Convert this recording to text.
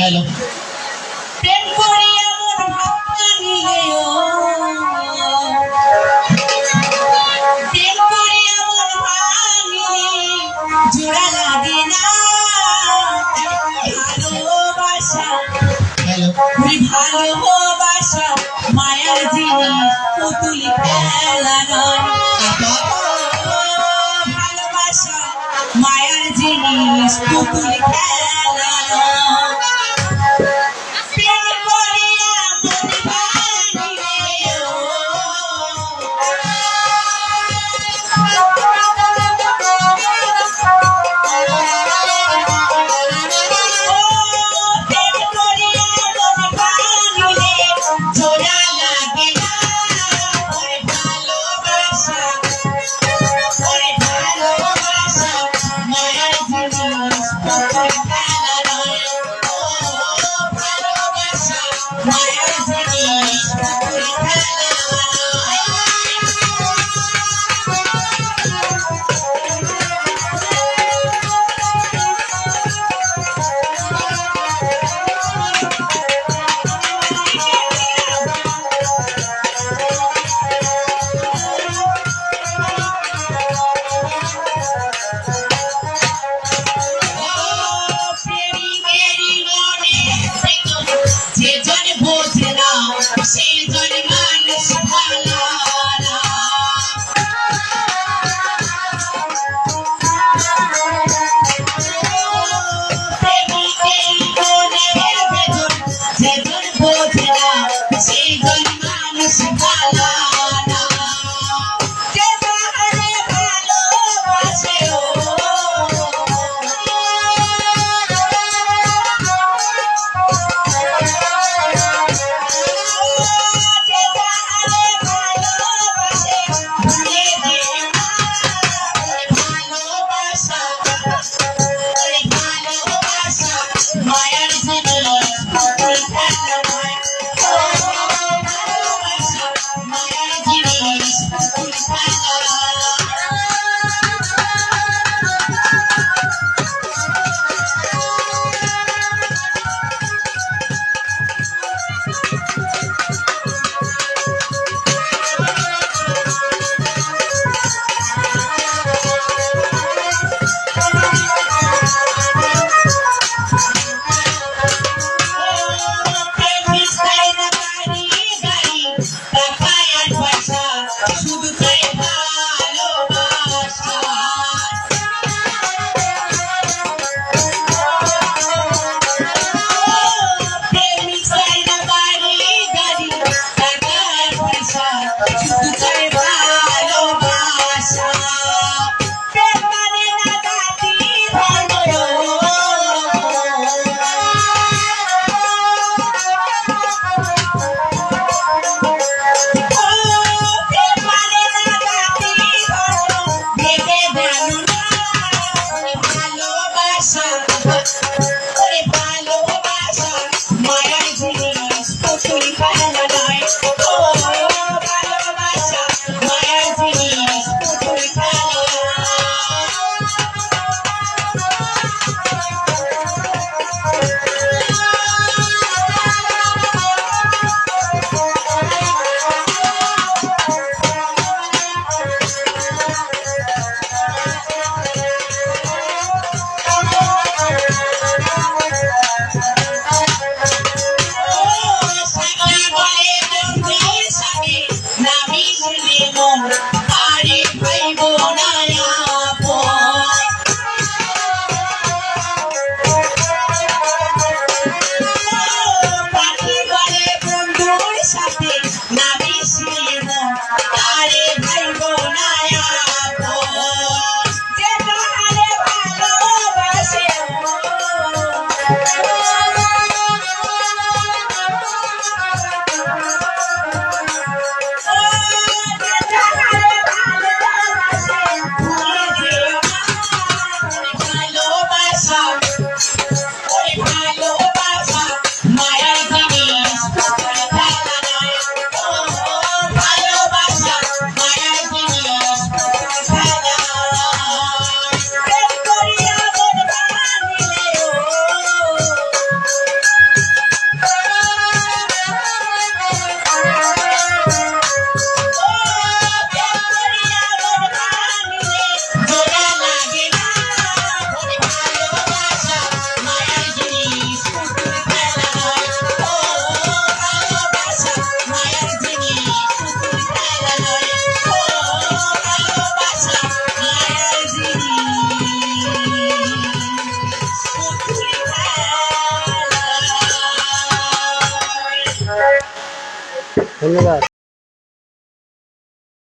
Hello. প্রেম মন ভাঙিলে জোড়া লাগে না। ভালোবাসা ভালোবাসা মায়ার জিনিস পুতুলি খেলা নয়। ভালোবাসা মায়ার জিনিস পুতুলি খেলা ধন্যবাদ